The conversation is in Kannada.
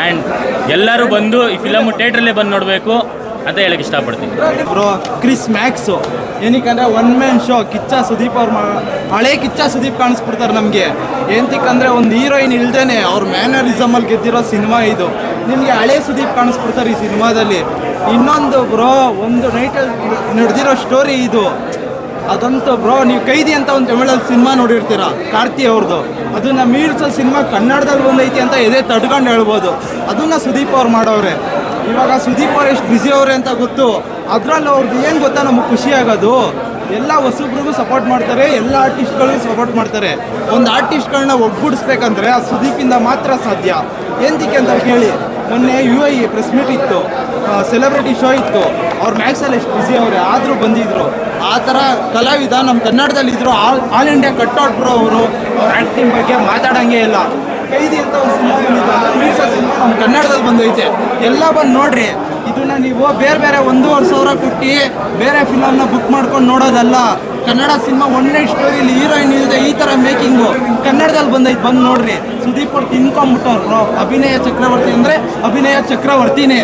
ಆ್ಯಂಡ್ ಎಲ್ಲರೂ ಬಂದು ಈ ಫಿಲಮ್ ಥಿಯೇಟ್ರಲ್ಲೇ ಬಂದು ನೋಡಬೇಕು ಅಂತ ಹೇಳಕ್ಕೆ ಇಷ್ಟಪಡ್ತೀನಿ. Bro, Christmas. ಏನಕ್ಕಂದ್ರೆ one man show Kichcha Sudeep ಅವ್ರ ಹಳೆ ಕಿಚ್ಚ ಸುದೀಪ್ ಕಾಣಿಸ್ಬಿಡ್ತಾರೆ ನಮಗೆ. ಏನಂತಿಕ್ಕಂದ್ರೆ ಒಂದು ಹೀರೋಯಿನ್ ಇಲ್ದೇನೆ ಅವ್ರ ಮ್ಯಾನರಿಸಮಲ್ಲಿ ಗೆದ್ದಿರೋ ಸಿನಿಮಾ ಇದು. ನಿಮಗೆ ಹಳೆ ಸುದೀಪ್ ಕಾಣಿಸ್ಬಿಡ್ತಾರೆ ಈ ಸಿನಿಮಾದಲ್ಲಿ ಇನ್ನೊಂದು ಬ್ರೋ, ಒಂದು ನೈಟಲ್ಲಿ ನಡೆದಿರೋ ಸ್ಟೋರಿ ಇದು. ಅದಂತೂ ಬ್ರೋ ನೀವು ಕೈದಿ ಅಂತ ಒಂದು ತಮಿಳಲ್ಲಿ ಸಿನಿಮಾ ನೋಡಿರ್ತೀರ? ಕಾರ್ತಿ ಅವ್ರದ್ದು ಅದನ್ನ ಮೀರ್ಸೋ ಸಿನಿಮಾ ಕನ್ನಡದಲ್ಲಿ ಬಂದೈತಿ ಅಂತ ಎದೆ ತಡ್ಕೊಂಡು ಹೇಳ್ಬೋದು. ಅದನ್ನ ಸುದೀಪ್ ಅವ್ರು ಮಾಡೋರೆ ಇವಾಗ ಸುದೀಪ್ ಅವ್ರು ಎಷ್ಟು ಬ್ಯುಸಿ ಅವ್ರೆ ಅಂತ ಗೊತ್ತು. ಅದ್ರಲ್ಲಿ ಅವ್ರದ್ದು ಏನು ಗೊತ್ತಾ ನಮಗೆ ಖುಷಿ ಆಗೋದು? ಎಲ್ಲ ಹೊಸಬ್ರಿಗೂ ಸಪೋರ್ಟ್ ಮಾಡ್ತಾರೆ, ಎಲ್ಲ ಆರ್ಟಿಸ್ಟ್ಗಳಿಗೂ ಸಪೋರ್ಟ್ ಮಾಡ್ತಾರೆ. ಒಂದು ಆರ್ಟಿಸ್ಟ್ಗಳನ್ನ ಒಗ್ಗೂಡಿಸ್ಬೇಕಂದ್ರೆ ಆ ಸುದೀಪಿಂದ ಮಾತ್ರ ಸಾಧ್ಯ. ಏನಕ್ಕೆ ಅಂತ ಕೇಳಿ? ಮೊನ್ನೆ ಯು ಐ ಪ್ರೆಸ್ ಮೀಟ್ ಇತ್ತು. ಸೆಲೆಬ್ರಿಟಿ ಶೋ ಇತ್ತು. ಅವ್ರ ಮ್ಯಾಕ್ಸಲ್ಲಿ ಎಷ್ಟು ಬಿಸಿ ಅವರು? ಆದರೂ ಬಂದಿದ್ರು. ಆ ಥರ ಕಲಾವಿದ ನಮ್ಮ ಕನ್ನಡದಲ್ಲಿ ಇದ್ರು. All all India cutout bro ಅವರು. ಆ್ಯಕ್ಟಿಂಗ್ ಬಗ್ಗೆ ಮಾತಾಡೋಂಗೆ ಇಲ್ಲ. ಕೈದಿ ಅಂತ ಒಂದು ಸಿನಿಮಾ ಸಿನಿಮಾ ನಮ್ಮ ಕನ್ನಡದಲ್ಲಿ ಬಂದೈತೆ. ಎಲ್ಲ ಬಂದು ನೋಡ್ರಿ. ಇದನ್ನ ನೀವು ಬೇರೆ ಬೇರೆ ಒಂದೂವರೆ ಸಾವಿರ ಕೊಟ್ಟು ಬೇರೆ ಫಿಲಮ್ನ ಬುಕ್ ಮಾಡ್ಕೊಂಡು ನೋಡೋದಲ್ಲ. ಕನ್ನಡ ಸಿನಿಮಾ ನೈಟ್ ಸ್ಟೋರಿಲಿ ಹೀರೋಯಿನ್ ಇಲ್ಲದೆ ಈ ಥರ ಮೇಕಿಂಗು ಕನ್ನಡದಲ್ಲಿ ಬಂದೈತೆ ಬಂದು ನೋಡ್ರಿ. ಸುದೀಪ್ ಅವ್ರು ತಿನ್ಕೊಂಬಿಟ್ಟವ್ರು ಅಭಿನಯ ಚಕ್ರವರ್ತಿ ಅಂದರೆ ಅಭಿನಯ ಚಕ್ರವರ್ತಿನೇ